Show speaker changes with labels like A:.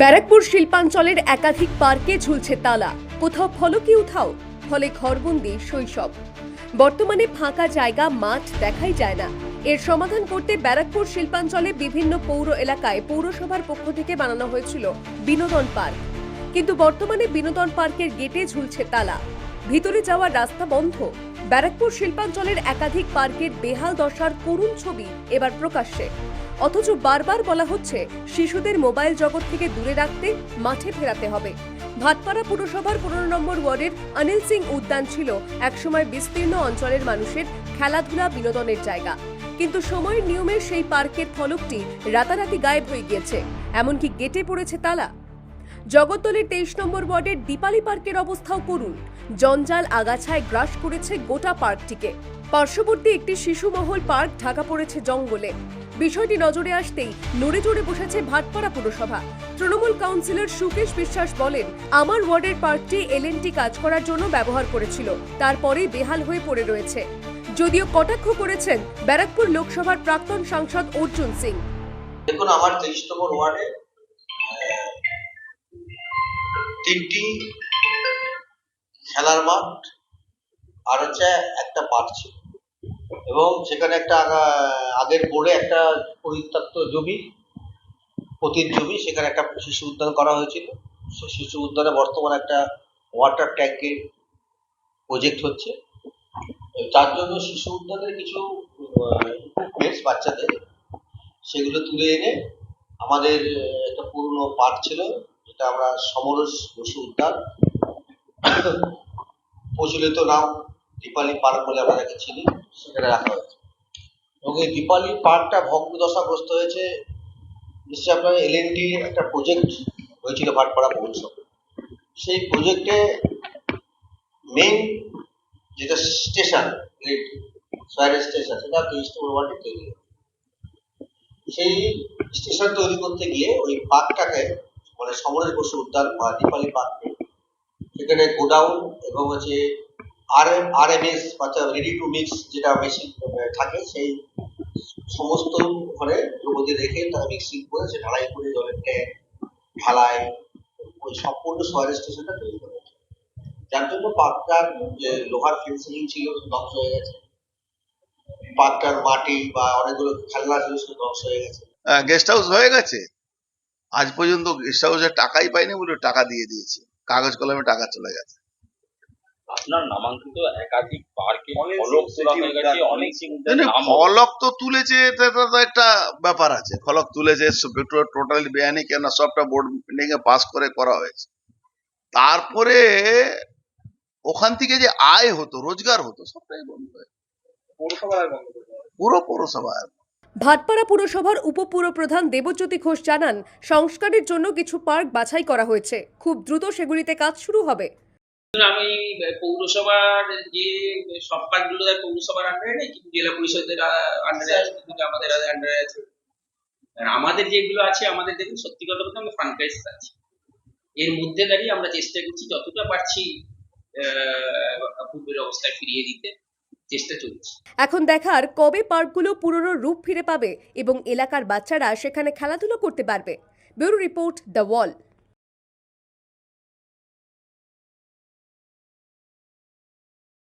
A: ব্যারাকপুর শিল্পাঞ্চলের একাধিক পার্কে ঝুলছে তালা। কোথাও ফলকি উঠাও, ফলে ঘরবন্দি, শৈশব। বর্তমানে ফাঁকা জায়গা, মাঠ দেখাই যায় না। এর সমাধান করতে ব্যারাকপুর শিল্পাঞ্চলে বিভিন্ন পৌর এলাকায় পৌরসভার পক্ষ থেকে বানানো হয়েছিল বিনোদন পার্ক। কিন্তু বর্তমানে বিনোদন পার্কের গেটে ঝুলছে তালা। ভিতরে যাওয়ার রাস্তা বন্ধ। ব্যারাকপুর শিল্পাঞ্চলের একাধিক পার্কের বেহাল দশার করুণ ছবি এবার প্রকাশ্যে। অথচ বারবার বলা হচ্ছে, শিশুদের মোবাইল জগৎ থেকে দূরে রাখতে, মাঠে ফেরাতে হবে। ভাটপাড়া পুরসভার পনেরো নম্বর ওয়ার্ডের অনিল সিং উদ্যান ছিল একসময় বিস্তীর্ণ অঞ্চলের মানুষের খেলাধুলা বিনোদনের জায়গা। কিন্তু সময়ের নিয়মে সেই পার্কের ফলকটি রাতারাতি গায়েব হয়ে গিয়েছে। এমনকি গেটে পড়েছে তালা। জগদ্দলের তেইশ নম্বর ওয়ার্ডের দীপালি পার্কের অবস্থাও করুন। জঞ্জাল আগাছায় গ্রাস করেছে গোটা পার্কটিকে। পার্শ্ববর্তী একটি শিশুমহল পার্ক ঢাকা পড়েছে জঙ্গলে। বিষয়টি নজরে আসতেই নড়ে চড়ে বসেছে ভাটপাড়া পুরসভা। তৃণমূল কাউন্সিলর সুকেশ বিশ্বাস বলেন, আমার ওয়ার্ডের পার্কটি এলএনটি কাজ করার জন্য ব্যবহার করেছিল তারপরেই বেহাল হয়ে পড়ে রয়েছে। যদিও কটাক্ষ করেছেন ব্যারাকপুর লোকসভার প্রাক্তন সাংসদ অর্জুন সিং।
B: দেখুন, আমার তেইশ নম্বর ওয়ার্ডে তিনটি খেলার মাঠ, আর হচ্ছে একটা পার্ক ছিল। এবং সেখানে একটা আগের বোর্ডে একটা পরিত্যক্ত জমি পতির জমি, সেখানে একটা শিশু উদ্যান করা হয়েছিল। সেই শিশু উদ্যানে বর্তমানে একটা ওয়াটার ট্যাঙ্কের প্রজেক্ট হচ্ছে। তার জন্য শিশু উদ্যানের কিছু ইকুইপমেন্টস বাচ্চাদের, সেগুলো তুলে এনে আমাদের একটা পুরনো পার্ক ছিল, যেটা আমরা সমরস বসু উদ্যান। প্রচলিত নাম দীপালি পার্ক বলে আমরা যাকে চিনি সেখানে রাখা হয়েছে। এবং এই দীপালি পার্কটা ভগ্নদশাগ্রস্ত হয়েছে। নিশ্চয়ই আপনার এলএনটি একটা প্রজেক্ট হয়েছিল ভাটপাড়া পৌরসভা সেই প্রজেক্টে মেইন যেটা স্টেশন সয়ারের স্টেশন সেটা তেইশ তৈরি সেই স্টেশন তৈরি করতে গিয়ে ওই পার্কটাকে মানে সমরেশ বসু উদ্যান বা দীপালি পার্ক সেখানে গোডাউন এবং হচ্ছে রেডি টু মিক্স যেটা থাকে, সেই সমস্ত দ্রব্যদের রেখে তারা মিক্সিং করে সে ঢালাই করে জলের ট্যাঙ্ক ঢালাই, ওই সম্পূর্ণ স্টেশনটা তৈরি করে যার জন্য পার্কটার যে লোহার ফেন্সিং ছিল, ধ্বংস হয়ে গেছে। পাতটার মাটি বা অনেকগুলো খেলনা ছিল সেগুলো ধ্বংস হয়ে গেছে।
C: গেস্ট হাউস হয়ে গেছে? আজ পর্যন্ত গেস্ট হাউসে টাকাই পাইনি বলে টাকা দিয়ে দিয়েছে। কাগজ কলমে টাকা চলে গেছে।
D: আপনার নামাঙ্কিত একাধিক পার্কে ফলক তোলা হয়ে গেছে অনেক
C: ফলক তো তুলেছে এটা তো একটা ব্যাপার আছে। ফলক তুলেছে টোটালি বেআইনি কেন সবটা বোর্ড মিটিং এ পাস করে করা হয়েছে। তারপরে ওখান থেকে যে আয় হতো রোজগার হতো সবটাই বন্ধ হয়ে পুরো পৌরসভা
A: ভাটপাড়া পুরসভার উপপুরপ্রধান দেবজ্যোতি ঘোষ জানান সংস্কারের জন্য কিছু পার্ক বাছাই করা হয়েছে। খুব দ্রুত সেগুলিতে কাজ শুরু হবে।
E: আমি পৌরসভার যে সব কাজগুলো পৌরসভার আন্ডারে নেই কিন্তু জেলা পরিষদের আন্ডারে আছে কিন্তু আমাদের আন্ডারে আছে। আর আমাদের যেগুলো আছে আমাদের দেখুন সত্যি কথা বলতে আমরা ফান্ড ক্রাইসিস আছে। এর মধ্যে দাঁড়িয়ে আমরা চেষ্টা করছি যতটা পারছি আহ, পূর্বের অবস্থায় ফিরিয়ে দিতে চেষ্টা চলছে।
A: এখন দেখার কবে পার্কগুলো পুরনো রূপ ফিরে পাবে এবং এলাকার বাচ্চারা সেখানে খেলাধুলো করতে পারবে। Bureau report the Wall.